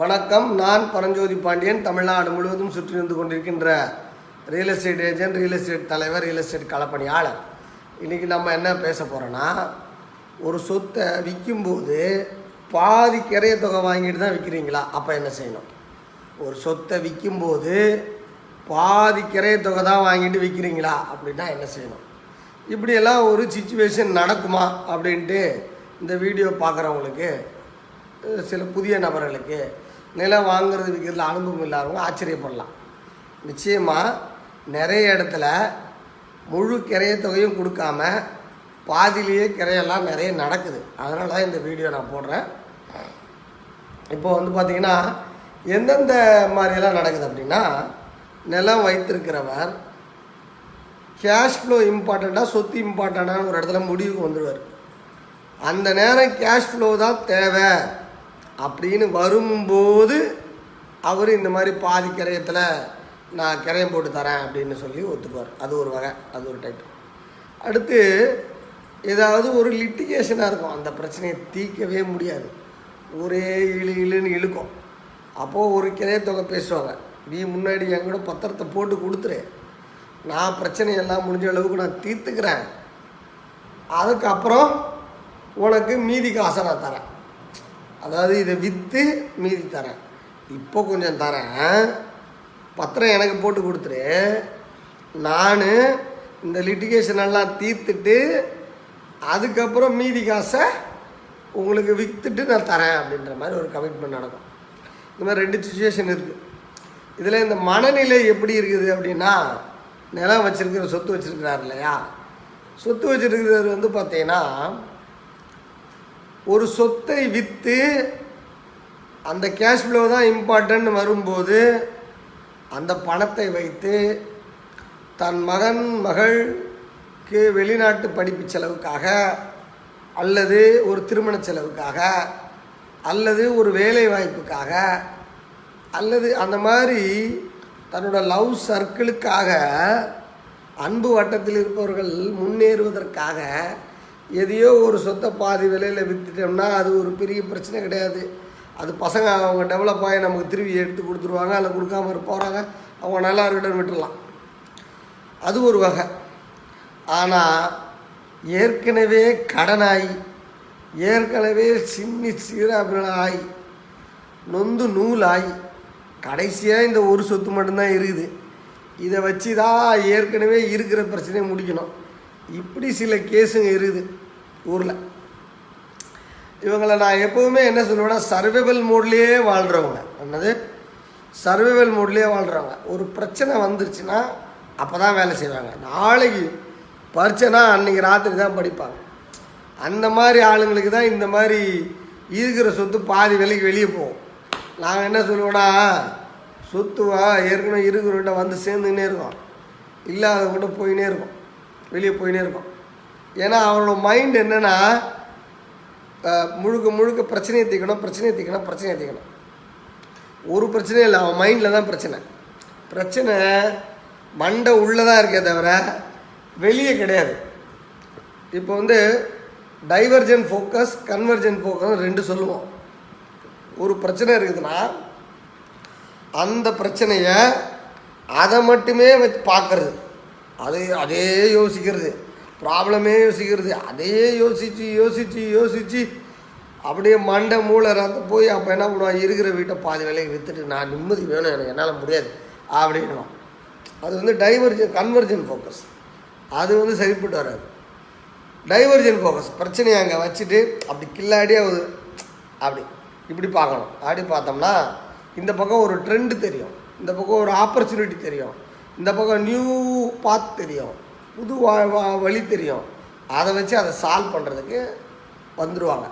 வணக்கம். நான் பரஞ்சோதி பாண்டியன். தமிழ்நாடு முழுவதும் சுற்றி வந்து கொண்டிருக்கின்ற real estate agent real estate தலைவர் ரியல் எஸ்டேட் களப்பணியாளர். இன்றைக்கி நம்ம என்ன பேச போகிறோன்னா ஒரு சொத்தை விற்கும்போது பாதி கிரைய தொகை வாங்கிட்டு தான் விற்கிறீங்களா அப்போ என்ன செய்யணும்? ஒரு சொத்தை விற்கும்போது பாதி கிரைய தொகை தான் வாங்கிட்டு விற்கிறீங்களா அப்படின்னா என்ன செய்யணும்? இப்படியெல்லாம் ஒரு சுச்சுவேஷன் நடக்குமா? அப்படின்ட்டு இந்த வீடியோ பார்க்குறவங்களுக்கு சில புதிய நபர்களுக்கு நிலம் வாங்குறது விற்கிறதுல அனுபவம் இல்லாதவங்க ஆச்சரியப்படலாம். நிச்சயமாக நிறைய இடத்துல முழு கிரைய தொகையும் கொடுக்காம பாதியிலேயே கிரையெல்லாம் நிறைய நடக்குது. அதனால தான் இந்த வீடியோ நான் போடுறேன். இப்போ வந்து பார்த்திங்கன்னா எந்தெந்த மாதிரியெல்லாம் நடக்குது அப்படின்னா நிலம் வைத்திருக்கிறவர் கேஷ் ஃப்ளோ இம்பார்ட்டண்ட்டாக சொத்து இம்பார்ட்டண்ட்டான ஒரு இடத்துல முடிவுக்கு வந்துடுவார் அந்த நேரம் கேஷ் ஃப்ளோ தான் தேவை. அப்படின்னு வரும்போது அவர் இந்த மாதிரி பாதி கிரயத்தில் நான் கிரயம் போட்டு தரேன் அப்படின்னு சொல்லி ஒத்துக்குவார். அது ஒரு வகை அது ஒரு டைப் அடுத்து ஏதாவது ஒரு லிட்டிகேஷனாக இருக்கும். அந்த பிரச்சனையை தீர்க்கவே முடியாது. ஒரே இழு இழுன்னு இழுக்கும். அப்போது ஒரு கிரயத்தொகை பேசுவாங்க. நீ முன்னாடி என் கூட பத்திரத்தை போட்டு கொடுத்துரு. நான் பிரச்சனையெல்லாம் முடிஞ்ச அளவுக்கு நான் தீர்த்துக்கிறேன். அதுக்கப்புறம் உனக்கு மீதி காசை நான் தரேன். அதாவது இதை விற்று மீதி தரேன். இப்போ கொஞ்சம் தரேன். பத்திரம் எனக்கு போட்டு கொடுத்துரு. நான் இந்த லிட்டிகேஷன் எல்லாம் தீர்த்துட்டு அதுக்கப்புறம் மீதி காசை உங்களுக்கு விற்றுட்டு நான் தரேன் அப்படின்ற மாதிரி ஒரு கமிட்மெண்ட் நடக்கும். இந்த மாதிரி ரெண்டு சுச்சுவேஷன் இருக்குது இதில் இந்த மனநிலை எப்படி இருக்குது அப்படின்னா நிலம் வச்சுருக்கிற சொத்து வச்சுருக்கிறார் இல்லையா? சொத்து வச்சிருக்கிறவர் வந்து பார்த்தீங்கன்னா ஒரு சொத்தை விற்று அந்த கேஷ் ஃப்ளோ தான் இம்பார்ட்டன்ட் வரும்போது அந்த பணத்தை வைத்து தன் மகன் மகளுக்கு வெளிநாட்டு படிப்பு செலவுக்காக அல்லது ஒரு திருமண செலவுக்காக அல்லது ஒரு வேலை வாய்ப்புக்காக அல்லது அந்த மாதிரி தன்னோட லவ் சர்க்கிளுக்காக அன்பு வட்டத்தில் இருப்பவர்கள் முன்னேறுவதற்காக எதையோ ஒரு சொத்தை பாதி விலையில் விற்றுட்டோம்னா அது ஒரு பெரிய பிரச்சனை கிடையாது. அது பசங்க அவங்க டெவலப் ஆகி நமக்கு திரும்பி எடுத்து கொடுத்துருவாங்க. அதில் கொடுக்காம போகிறாங்க அவங்க நல்லா இருக்கட்டும் விட்டுடலாம். அது ஒரு வகை. ஆனால் ஏற்கனவே கடனாகி ஏற்கனவே சின்னி ஆகி நொந்து நூலாகி கடைசியாக இந்த ஒரு சொத்து மட்டும்தான் இருக்குது இதை வச்சு தான் ஏற்கனவே இருக்கிற பிரச்சனையை முடிக்கணும். இப்படி சில கேஸுங்க இருக்குது ஊரில். இவங்களை நான் எப்போவுமே என்ன சொல்லுவேன்னா சர்வைவல் மோட்லேயே வாழ்கிறவங்க என்னது? சர்வைவல் மோட்லேயே வாழ்கிறவங்க ஒரு பிரச்சனை வந்துருச்சுன்னா அப்போ தான் வேலை செய்வாங்க. நாளைக்கு பரீட்சைனா அன்றைக்கி ராத்திரி தான் படிப்பாங்க. அந்த மாதிரி ஆளுங்களுக்கு தான் இந்த மாதிரி இருக்கிற சொத்து பாதி விலைக்கு வெளியே போகும். நாங்கள் என்ன சொல்லுவோன்னா சொத்துவா ஏற்கனவே இருக்கிறவன்ட்ட வந்து சேர்ந்துக்கினே இருக்கோம். இல்லாத கூட போயினே இருக்கோம். வெளியே போயினே இருக்கும். ஏன்னா அவனோட மைண்ட் என்னென்னா முழுக்க முழுக்க பிரச்சனையை தீர்க்கணும் பிரச்சனையை தீர்க்கணும் பிரச்சனையை தீர்க்கணும் ஒரு பிரச்சனையும் இல்லை அவன் மைண்டில் தான் பிரச்சனை. பிரச்சனை மண்டை உள்ளே தான் இருக்கே தவிர வெளியே கிடையாது. இப்போ வந்து டைவர்ஜன் ஃபோக்கஸ் கன்வர்ஜன் ஃபோக்கஸ் ரெண்டு சொல்லுவோம். ஒரு பிரச்சனை இருக்குதுன்னா அந்த பிரச்சனையை அதை மட்டுமே வச்சு பார்க்கறது. அது அதே யோசிக்கிறது. ப்ராப்ளமே யோசிக்கிறது. அதையே யோசித்து யோசித்து யோசித்து அப்படியே மண்டை மூளை ரத்து போய் அப்போ என்ன பண்ணுவான்? இருக்கிற வீட்டை பாதி வேலையை விற்றுட்டு நான் நிம்மதி வேணும் எனக்கு என்னால் முடியாது அப்படின்னு அது வந்து டைவர்ஜன் கன்வர்ஜன் ஃபோக்கஸ் அது வந்து சரிப்பட்டு வராது. டைவர்ஜன் ஃபோக்கஸ் பிரச்சனையை அங்கே வச்சுட்டு அப்படி கில்லாடி அது அப்படி. இப்படி பார்க்கணும். அப்படி பார்த்தோம்னா இந்த பக்கம் ஒரு ட்ரெண்டு தெரியும். இந்த பக்கம் ஒரு ஆப்பர்ச்சுனிட்டி தெரியும். இந்த பக்கம் நியூ பாத் தெரியும். புது வா வா- வழி தெரியும். அதை வச்சு அதை சால்வ் பண்ணுறதுக்கு வந்துடுவாங்க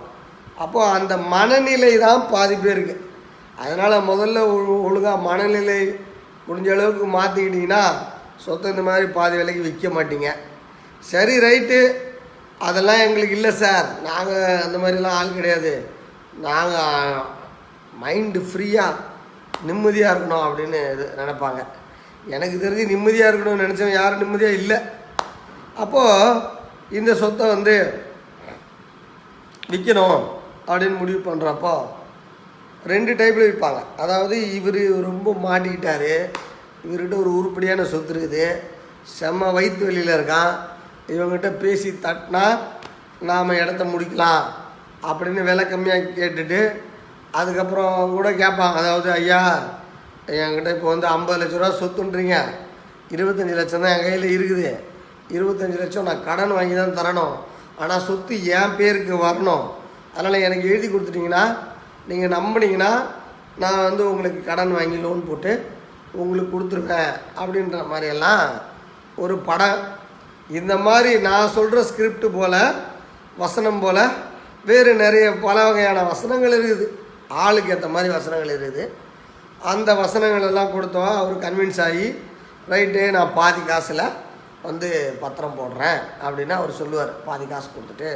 அப்போது அந்த மனநிலை தான் பாதி பேருக்கு. அதனால் முதல்ல ஒழு- மனநிலை முடிஞ்ச அளவுக்கு மாற்றிக்கிட்டிங்கன்னா சொத்து இந்த மாதிரி பாதி விலைக்கு விற்க மாட்டீங்க. சரி ரைட்டு அதெல்லாம் எங்களுக்கு இல்லை சார். நாங்கள் அந்த மாதிரிலாம் ஆள் கிடையாது. நாங்கள் மைண்டு ஃப்ரீயாக நிம்மதியாக இருக்கணும் அப்படின்னு இது நினப்பாங்க. எனக்கு தெரிஞ்சு நிம்மதியாக இருக்கணும்னு நினச்சவன் யாரும் நிம்மதியாக இல்லை. அப்போது இந்த சொத்தை வந்து விற்கணும் அப்படின்னு முடிவு பண்ணுறப்போ ரெண்டு டைப்பில் விற்பாங்க அதாவது இவர் ரொம்ப மாட்டிக்கிட்டார். இவர்கிட்ட ஒரு உருப்படியான சொத்து இருக்குது. செம்ம வயிற்று வெளியில் இருக்கான். இவங்ககிட்ட பேசி தட்டினா நாம் இடத்த முடிக்கலாம் அப்படின்னு விலை கம்மியாக கேட்டுட்டு அதுக்கப்புறம் கூட கேட்பான். அதாவது ஐயா என்கிட்ட இப்போ வந்து ஐம்பது லட்ச ரூபா சொத்துன்றீங்க. இருபத்தஞ்சி லட்சம் தான் என் கையில் இருக்குது. இருபத்தஞ்சி லட்சம் நான் கடன் வாங்கி தான் தரணும். ஆனால் சொத்து என் பேருக்கு வரணும். அதனால் எனக்கு எழுதி கொடுத்துட்டிங்கன்னா நீங்கள் நம்பினீங்கன்னா நான் வந்து உங்களுக்கு கடன் வாங்கி லோன் போட்டு உங்களுக்கு கொடுத்துருவேன் அப்படின்ற மாதிரியெல்லாம் ஒரு படம். இந்த மாதிரி நான் சொல்கிற ஸ்கிரிப்ட் போல் வசனம் போல் வேறு நிறைய பல வகையான வசனங்கள் இருக்குது. ஆளுக்கு ஏற்ற மாதிரி வசனங்கள் இருக்குது. அந்த வசனங்கள் எல்லாம் கொடுத்தோம். அவர் கன்வின்ஸ் ஆகி ரைட்டு நான் பாதி காசில் வந்து பத்திரம் போடுறேன் அப்படின்னு அவர் சொல்லுவார். பாதி காசு கொடுத்துட்டு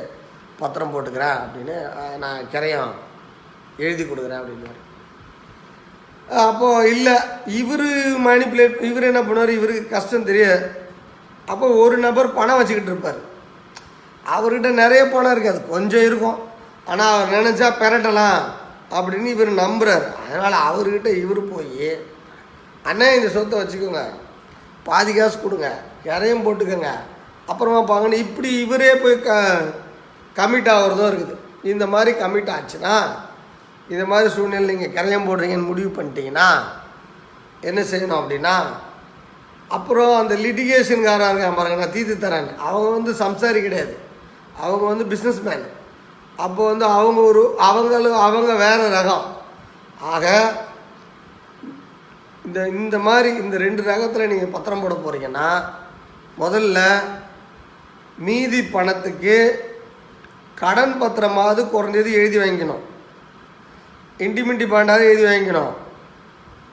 பத்திரம் போட்டுக்கிறேன் அப்படின்னு நான் கிரையம் எழுதி கொடுக்குறேன் அப்படின்னாரு அப்போது இல்லை இவர் மேனிப்புலேட் இவர் என்ன பண்ணுவார்? இவருக்கு கஷ்டம் தெரியாது. அப்போ ஒரு நபர் பணம் வச்சுக்கிட்டு இருப்பார். அவர்கிட்ட நிறைய பணம் இருக்காது கொஞ்சம் இருக்கும். ஆனால் அவர் நினச்சா பெரட்டலாம். அப்படின்னு இவர் நம்புகிறார் அதனால் அவர்கிட்ட இவர் போய் அண்ணா இந்த சொத்தை வச்சுக்கோங்க. பாதி காசு கொடுங்க. இறையும் போட்டுக்கோங்க. அப்புறமா பாங்கன்னு இப்படி இவரே போய் க கமிட் ஆகிறதும் இருக்குது. இந்த மாதிரி கமிட் ஆச்சுன்னா இந்த மாதிரி சூழ்நிலை நீங்கள் கரையம் போடுறீங்கன்னு முடிவு பண்ணிட்டீங்கன்னா என்ன செய்யணும் அப்படின்னா அப்புறம் அந்த லிட்டிகேஷன்காரங்க இருக்கான் பாருங்க நான் தீர்த்து தரேன் அவங்க வந்து சம்சாரி கிடையாது. அவங்க வந்து பிஸ்னஸ் மேனு அப்போ வந்து அவங்க ஒரு அவங்களும் அவங்க வேறு ரகம். ஆக இந்த இந்த மாதிரி இந்த ரெண்டு ரகத்தில் நீங்கள் பத்திரம் போட போகிறீங்கன்னா முதல்ல மீதி பணத்துக்கு கடன் பத்திரமாவது குறைஞ்சது எழுதி வாங்கிக்கணும். இண்டிமெண்டி பாண்டாவது எழுதி வாங்கிக்கணும்.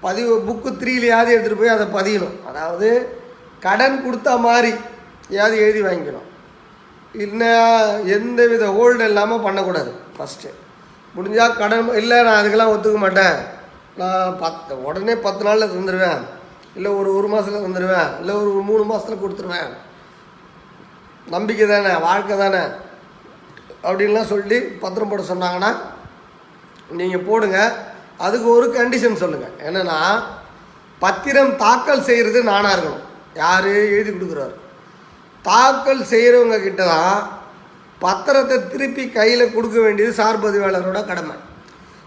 பதிவு புக்கு த்ரீலையாவது எடுத்துகிட்டு போய் அதை பதியணும். அதாவது கடன் கொடுத்த மாதிரி ஏதாவது எழுதி வாங்கிக்கணும். இல்லை எந்த வித ஹோல்டு இல்லாமல் பண்ணக்கூடாது. ஃபஸ்ட்டு முடிஞ்சால் கடன் இல்லை நான் அதுக்கெல்லாம் ஒத்துக்க மாட்டேன். நான் பத்து உடனே பத்து நாளில் தந்துடுவேன் இல்லை ஒரு ஒரு மாதத்தில் தந்துடுவேன் இல்லை ஒரு மூணு மாதத்தில் கொடுத்துருவேன். நம்பிக்கை தானே வாழ்க்கை தானே. அப்படின்லாம் சொல்லி பத்திரம் போட சொன்னாங்கன்னா நீங்கள் போடுங்க. அதுக்கு ஒரு கண்டிஷன் சொல்லுங்கள் என்னென்னா பத்திரம் தாக்கல் செய்கிறது நானாக இருக்கணும். யார் எழுதி கொடுக்குறாரு? தாக்கல் செய்கிறவங்க கிட்ட தான் பத்திரத்தை திருப்பி கையில் கொடுக்க வேண்டியது சார் பதிவாளரோட கடமை.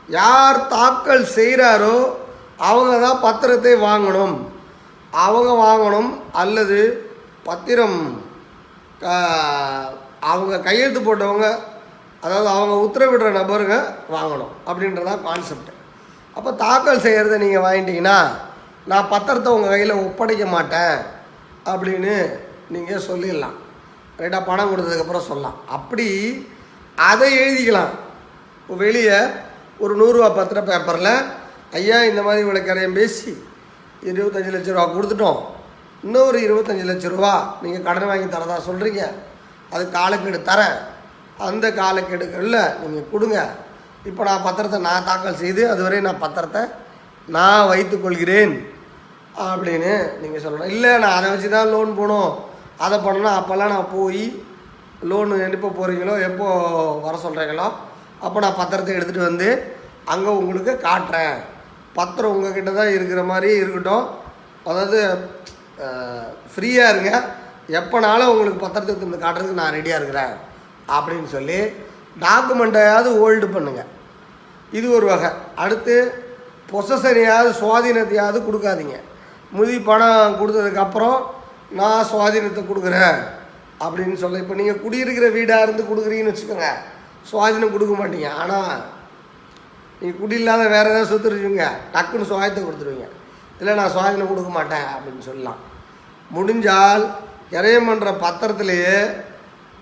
யார் தாக்கல் செய்கிறாரோ அவங்க தான் பத்திரத்தை வாங்கணும். அவங்க வாங்கணும் அல்லது பத்திரம் அவங்க கையெழுத்து போட்டவங்க அதாவது அவங்க உத்தரவிடுற நபருங்க வாங்கணும் அப்படின்றதான் கான்செப்ட் அப்போ தாக்கல் செய்கிறத நீங்கள் வாங்கிட்டீங்கன்னா நான் பத்திரத்தை உங்கள் கையில் ஒப்படைக்க மாட்டேன் அப்படின்னு நீங்கள் சொல்லிடலாம். ரைட்டாக பணம் கொடுத்ததுக்கப்புறம் சொல்லலாம். அப்படி அதை எழுதிக்கலாம். இப்போ வெளியே ஒரு நூறுரூவா பத்திர பேப்பரில் ஐயா இந்த மாதிரி இவ்வளோ கரையம் பேசி இருபத்தஞ்சி லட்ச ரூபா கொடுத்துட்டோம். இன்னொரு இருபத்தஞ்சி லட்ச ரூபா நீங்கள் கடன் வாங்கி தரதா சொல்கிறீங்க அது காலக்கெடு தரேன் அந்த காலக்கெடுகளில் நீங்கள் கொடுங்க. இப்போ நான் பத்திரத்தை நான் தாக்கல் செய்து அதுவரை நான் பத்திரத்தை நான் வைத்துக்கொள்கிறேன் அப்படின்னு நீங்கள் சொல்லணும். இல்லை நான் அதை வச்சு தான் லோன் போகணும் அதை பண்ணணும் அப்போல்லாம் நான் போய் லோனு எப்போ போகிறீங்களோ எப்போ வர சொல்கிறீங்களோ அப்போ நான் பத்திரத்தை எடுத்துகிட்டு வந்து அங்கே உங்களுக்கு காட்டுறேன். பத்திரம் உங்ககிட்ட தான் இருக்கிற மாதிரி இருக்கட்டும். அதாவது ஃப்ரீயாக இருங்க. எப்போனாலும் உங்களுக்கு பத்திரத்தை எடுத்து காட்டுறதுக்கு நான் ரெடியாக இருக்கிறேன் அப்படின்னு சொல்லி டாக்குமெண்ட்டையாவது ஹோல்டு பண்ணுங்கள் இது ஒரு வகை. அடுத்து பொசசனையாவது சுவாதீனத்தையாவது கொடுக்காதீங்க. முதி பணம் கொடுத்ததுக்கப்புறம் நான் சுவாதீனத்தை கொடுக்குறேன் அப்படின்னு சொல்ல இப்போ நீங்கள் குடியிருக்கிற வீடாக இருந்து கொடுக்குறீங்கன்னு வச்சுக்கோங்க. சுவாதீனம் கொடுக்க மாட்டீங்க. ஆனால் நீங்கள் குடி இல்லாத வேறு ஏதாவது சொத்து இருக்குங்க டக்குன்னு சுவாயத்தை கொடுத்துருவீங்க. இல்லை நான் சுவாதீனம் கொடுக்க மாட்டேன் அப்படின்னு சொல்லலாம். முடிஞ்சால் இறையம் பண்ணுற பத்திரத்திலேயே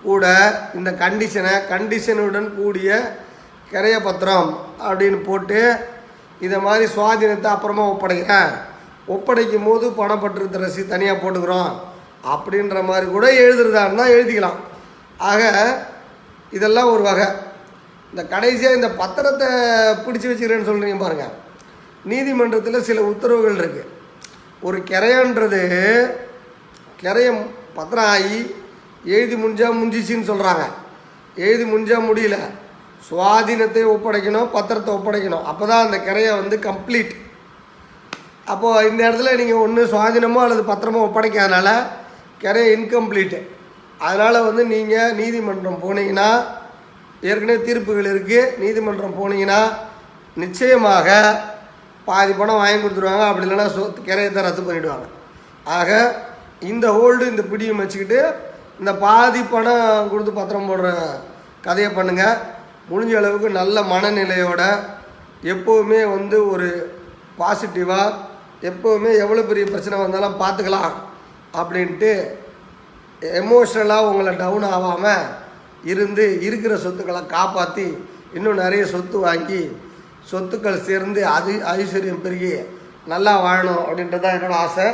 கூட இந்த கண்டிஷனை கண்டிஷனுடன் கூடிய கிரைய பத்திரம் அப்படின்னு போட்டு இதை மாதிரி சுவாதீனத்தை அப்புறமா ஒப்படைக்கிறேன். ஒப்படைக்கும் போது பணப்பற்று ரசி தனியாக போட்டுக்கிறோம் அப்படின்ற மாதிரி கூட எழுதுறதாருன்னா எழுதிக்கலாம். ஆக இதெல்லாம் ஒரு வகை. இந்த கடைசியாக இந்த பத்திரத்தை பிடிச்சி வச்சுக்கிறேன்னு சொல்கிறீங்க பாருங்கள் நீதிமன்றத்தில் சில உத்தரவுகள் இருக்குது ஒரு கிரையன்றது கிரையம் பத்திரம் ஆகி எழுதி முடிஞ்சால் முடிஞ்சிச்சின்னு சொல்கிறாங்க எழுதி முடிஞ்சால் முடியல. சுவாதீனத்தை ஒப்படைக்கணும் பத்திரத்தை ஒப்படைக்கணும். அப்போ தான் அந்த கிரையை வந்து கம்ப்ளீட் அப்போது இந்த இடத்துல நீங்கள் ஒன்று சுவாதீனமோ அல்லது பத்திரமோ ஒப்படைக்காதனால கரையை இன்கம்ப்ளீட்டு அதனால் வந்து நீங்கள் நீதிமன்றம் போனீங்கன்னா ஏற்கனவே தீர்ப்புகள் இருக்குது நீதிமன்றம் போனீங்கன்னா நிச்சயமாக பாதி பணம் வாங்கி கொடுத்துருவாங்க. அப்படி இல்லைன்னா சொத்து கிரையத்தை ரத்து பண்ணிவிடுவாங்க ஆக இந்த ஹோல்டு இந்த பிடியும் வச்சுக்கிட்டு இந்த பாதி பணம் கொடுத்து பத்திரம் போடுற கதையை பண்ணுங்கள் முடிஞ்ச அளவுக்கு நல்ல மனநிலையோட எப்போவுமே வந்து ஒரு பாசிட்டிவாக எப்போவுமே எவ்வளோ பெரிய பிரச்சனை வந்தாலும் பார்த்துக்கலாம் அப்படின்ட்டு எமோஷ்னலாக உங்களை டவுன் ஆகாமல் இருந்து இருக்கிற சொத்துக்களை காப்பாற்றி இன்னும் நிறைய சொத்து வாங்கி சொத்துக்கள் சேர்ந்து அது ஐஸ்வர்யம் பெருகி நல்லா வாழணும் அப்படின்றது தான் என்னோடய ஆசை.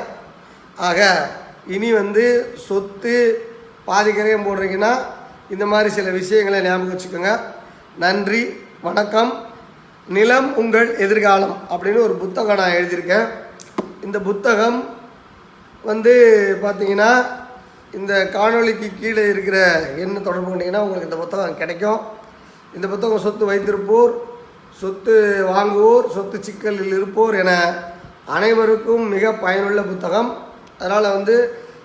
ஆக இனி வந்து சொத்து பாதிக்கரையும் போடுறீங்கன்னா இந்த மாதிரி சில விஷயங்களை ஞாபகம் வச்சுக்கோங்க. நன்றி வணக்கம். நிலம் உங்கள் எதிர்காலம் அப்படின்னு ஒரு புத்தகம் நான் எழுதியிருக்கேன். இந்த புத்தகம் வந்து பார்த்தீங்கன்னா இந்த காணொளிக்கு கீழே இருக்கிற என்ன தொடர்பு கொண்டீங்கன்னா உங்களுக்கு இந்த புத்தகம் கிடைக்கும். இந்த புத்தகம் சொத்து வைத்திருப்போர் சொத்து வாங்குவோர் சொத்து சிக்கலில் இருப்போர் என அனைவருக்கும் மிக பயனுள்ள புத்தகம். அதனால் வந்து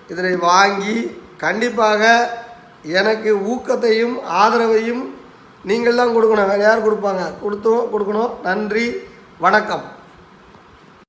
இதனை வாங்கி கண்டிப்பாக எனக்கு ஊக்கத்தையும் ஆதரவையும் நீங்கள் தான் கொடுக்கணும். வேறு யார் கொடுப்பாங்க? கொடுத்தோம் கொடுக்கணும். நன்றி வணக்கம்.